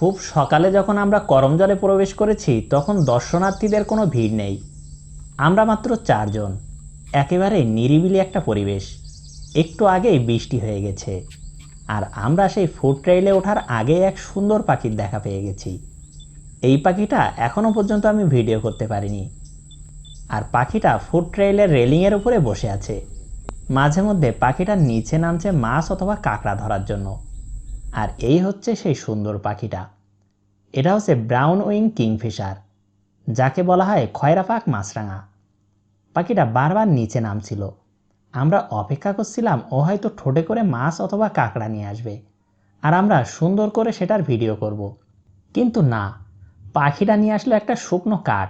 খুব সকালে যখন আমরা করমজলে প্রবেশ করেছি, তখন দর্শনার্থীদের কোনো ভিড় নেই। আমরা মাত্র চারজন। একেবারে নিরিবিলি একটা পরিবেশ। একটু আগেই বৃষ্টি হয়ে গেছে। আর আমরা সেই ফুড ট্রেইলে ওঠার আগে এক সুন্দর পাখির দেখা পেয়ে গেছি। এই পাখিটা এখনও পর্যন্ত আমি ভিডিও করতে পারিনি। আর পাখিটা ফুড ট্রেইলের রেলিংয়ের উপরে বসে আছে। মাঝে মধ্যে পাখিটা নিচে নামছে মাছ অথবা কাঁকড়া ধরার জন্য। আর এই হচ্ছে সেই সুন্দর পাখিটা। এটা হচ্ছে ব্রাউন উইং কিংফিশার, যাকে বলা হয় খয়রা পাক মাছরাঙা। পাখিটা বারবার নিচে নামছিল। আমরা অপেক্ষা করছিলাম ও হয়তো ঠোঁটে করে মাছ অথবা কাঁকড়া নিয়ে আসবে আর আমরা সুন্দর করে সেটার ভিডিও করব। কিন্তু না, পাখিটা নিয়ে আসলো একটা শুকনো কাঠ।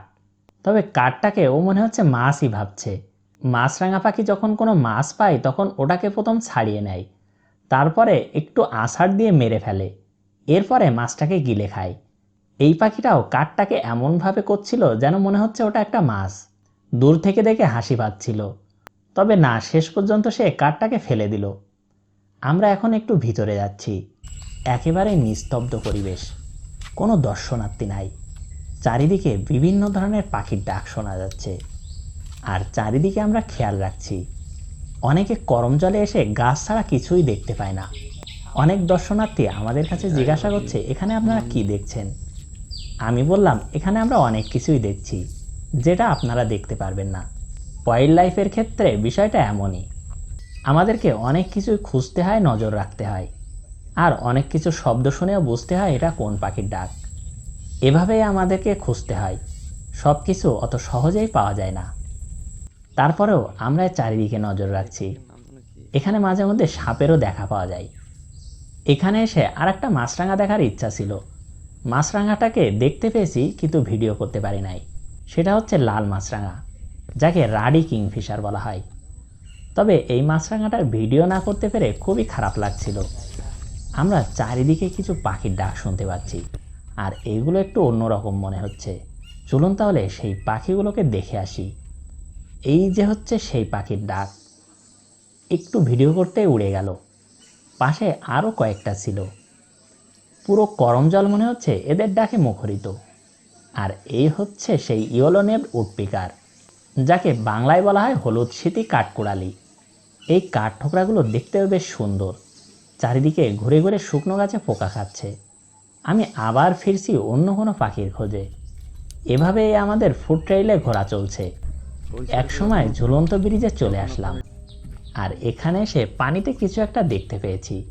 তবে কাঠটাকে ও মনে হচ্ছে মাছই ভাবছে। মাছরাঙা পাখি যখন কোনো মাছ পায় তখন ওটাকে প্রথম ছাড়িয়ে নেয়। তারপরে একটু আষাঢ় দিয়ে মেরে ফেলে। এরপরে মাছটাকে গিলে খায়। এই পাখিটাও কাঠটাকে এমনভাবে করছিল যেন মনে হচ্ছে ওটা একটা মাছ। দূর থেকে দেখে হাসি পাচ্ছিল। তবে না, শেষ পর্যন্ত সে কাঠটাকে ফেলে দিল। আমরা এখন একটু ভিতরে যাচ্ছি। একেবারে নিস্তব্ধ পরিবেশ। কোনো দর্শনার্থী নাই। চারিদিকে বিভিন্ন ধরনের পাখির ডাক শোনা যাচ্ছে। আর চারিদিকে আমরা খেয়াল রাখছি। অনেকে করম জলে এসে গাছ ছাড়া কিছুই দেখতে পায় না। অনেক দর্শনার্থী আমাদের কাছে জিজ্ঞাসা করছে, এখানে আপনারা কি দেখছেন? আমি বললাম, এখানে আমরা অনেক কিছুই দেখছি, যেটা আপনারা দেখতে পারবেন না। ওয়াইল্ড লাইফের ক্ষেত্রে বিষয়টা এমনই। আমাদেরকে অনেক কিছুই খুঁজতে হয়, নজর রাখতে হয়। আর অনেক কিছু শব্দ শুনেও বুঝতে হয় এটা কোন পাখির ডাক। এভাবেই আমাদেরকে খুঁজতে হয়। সব কিছু অত সহজেই পাওয়া যায় না। তারপরেও আমরা চারিদিকে নজর রাখছি। এখানে মাঝে মধ্যে সাপেরও দেখা পাওয়া যায়। এখানে এসে আর একটা মাছরাঙা দেখার ইচ্ছা ছিল। মাছরাঙাটাকে দেখতে পেয়েছি, কিন্তু ভিডিও করতে পারি নাই। সেটা হচ্ছে লাল মাছরাঙা, যাকে রাডি কিংফিশার বলা হয়। তবে এই মাছরাঙাটার ভিডিও না করতে পেরে খুবই খারাপ লাগছিল। আমরা চারিদিকে কিছু পাখির ডাক শুনতে পাচ্ছি, আর এইগুলো একটু অন্যরকম মনে হচ্ছে। চলুন তাহলে সেই পাখিগুলোকে দেখে আসি। এই যে হচ্ছে সেই পাখির ডাক। একটু ভিডিও করতে উড়ে গেল। পাশে আরও কয়েকটা ছিল। পুরো করম জল মনে হচ্ছে এদের ডাকে মুখরিত। আর এই হচ্ছে সেই ইয়োলোনেব উডপিকার, যাকে বাংলায় বলা হয় হলুদ স্মৃতি কাঠকুড়ালি। এই কাঠ ঠোকরাগুলো দেখতেও বেশ সুন্দর। চারিদিকে ঘুরে ঘুরে শুকনো গাছে পোকা খাচ্ছে। আমি আবার ফিরছি অন্য কোনো পাখির খোঁজে। এভাবেই আমাদের ফুড ট্রেইলে ঘোরা চলছে। এক সময় ঝুলন্ত ব্রিজে চলে আসলাম। আর এখানে এসে পানিতে কিছু একটা দেখতে পেয়েছি।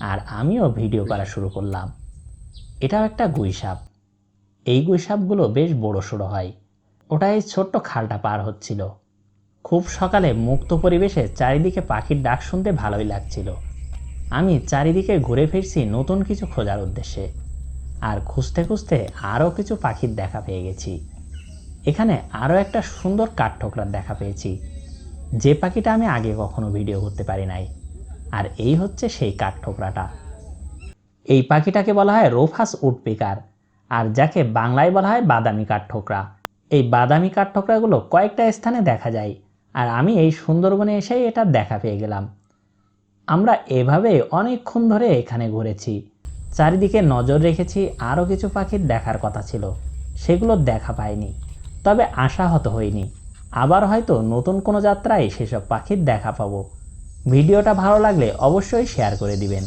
আর আমিও ভিডিও করা শুরু করলাম। এটাও একটা গুইসাপ এই গুইসাপগুলো বেশ বড় সড়ো হয়। ওটা এই ছোট্ট খালটা পার হচ্ছিল। খুব সকালে মুক্ত পরিবেশে চারিদিকে পাখির ডাক শুনতে ভালোই লাগছিল। আমি চারিদিকে ঘুরে ফিরছি নতুন কিছু খোঁজার উদ্দেশ্যে। আর খুঁজতে খুঁজতে আরও কিছু পাখির দেখা পেয়ে গেছি। এখানে আরও একটা সুন্দর কাঠঠোকরার দেখা পেয়েছি। যে পাখিটা আমি আগে কখনো ভিডিও করতে পারি নাই। আর এই হচ্ছে সেই কাঠঠোকরাটা এই পাখিটাকে বলা হয় রোফাস উডপিকার, আর যাকে বাংলায় বলা হয় বাদামি কাঠঠোকরা এই বাদামি কাঠঠোকরাগুলো কয়েকটা স্থানে দেখা যায়, আর আমি এই সুন্দরবনে এসেই এটা দেখা পেয়ে গেলাম। আমরা এভাবে অনেকক্ষণ ধরে এখানে ঘুরেছি। চারিদিকে নজর রেখেছি আরও কিছু পাখির দেখার কথা ছিল। সেগুলো দেখা পাইনি। তবে আশাহত হইনি। আবার হয়তো নতুন কোনো যাত্রায় সেসব পাখির দেখা পাবো। ভিডিওটা ভালো লাগলে অবশ্যই শেয়ার করে দিবেন।